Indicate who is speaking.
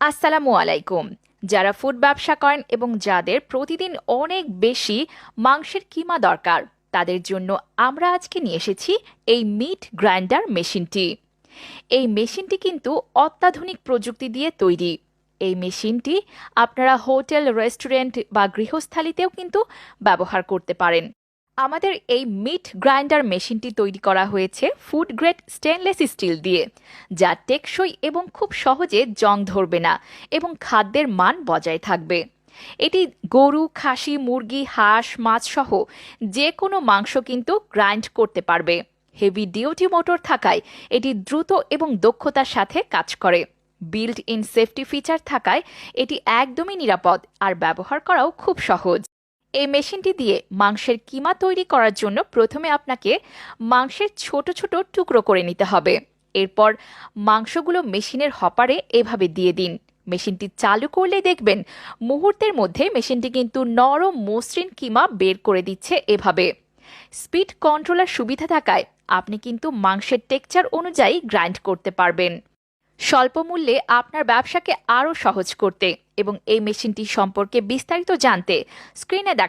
Speaker 1: আসসালামু আলাইকুম। যারা ফুড ব্যবসা করেন এবং যাদের প্রতিদিন অনেক বেশি মাংসের কিমা দরকার, তাদের জন্য আমরা আজকে নিয়ে এসেছি এই মিট গ্রাইন্ডার মেশিনটি। এই মেশিনটি কিন্তু অত্যাধুনিক প্রযুক্তি দিয়ে তৈরি। এই মেশিনটি আপনারা হোটেল, রেস্টুরেন্ট বা গৃহস্থালিতেও কিন্তু ব্যবহার করতে পারেন। আমাদের এই মিট গ্রাইন্ডার মেশিনটি তৈরি করা হয়েছে ফুড গ্রেড স্টেনলেস স্টিল দিয়ে, যা টেকসই এবং খুব সহজে জং ধরবে না এবং খাদ্যের মান বজায় থাকবে। এটি গরু, খাসি, মুরগি, হাঁস, মাছ সহ যে কোনো মাংস কিন্তু গ্রাইন্ড করতে পারবে। হেভি ডিউটি মোটর থাকায় এটি দ্রুত এবং দক্ষতার সাথে কাজ করে। বিল্ট ইন সেফটি ফিচার থাকায় এটি একদমই নিরাপদ আর ব্যবহার করাও খুব সহজ। এই মেশিনটি দিয়ে মাংসের কিমা তৈরি করার জন্য প্রথমে আপনাকে মাংসের ছোট ছোট টুকরো করে নিতে হবে। এরপর মাংসগুলো মেশিনের হপারে এভাবে দিয়ে দিন। মেশিনটি চালু করলে দেখবেন মুহূর্তের মধ্যে মেশিনটি কিন্তু নরম মসৃণ কিমা বের করে দিচ্ছে এভাবে। স্পিড কন্ট্রোলার সুবিধা থাকায় আপনি কিন্তু মাংসের টেকচার অনুযায়ী গ্রাইন্ড করতে পারবেন। স্বল্প মূল্যে আপনার ব্যবসাকে আরও সহজ করতে এবং এই মেশিনটি সম্পর্কে বিস্তারিত জানতে স্ক্রিনে দেখা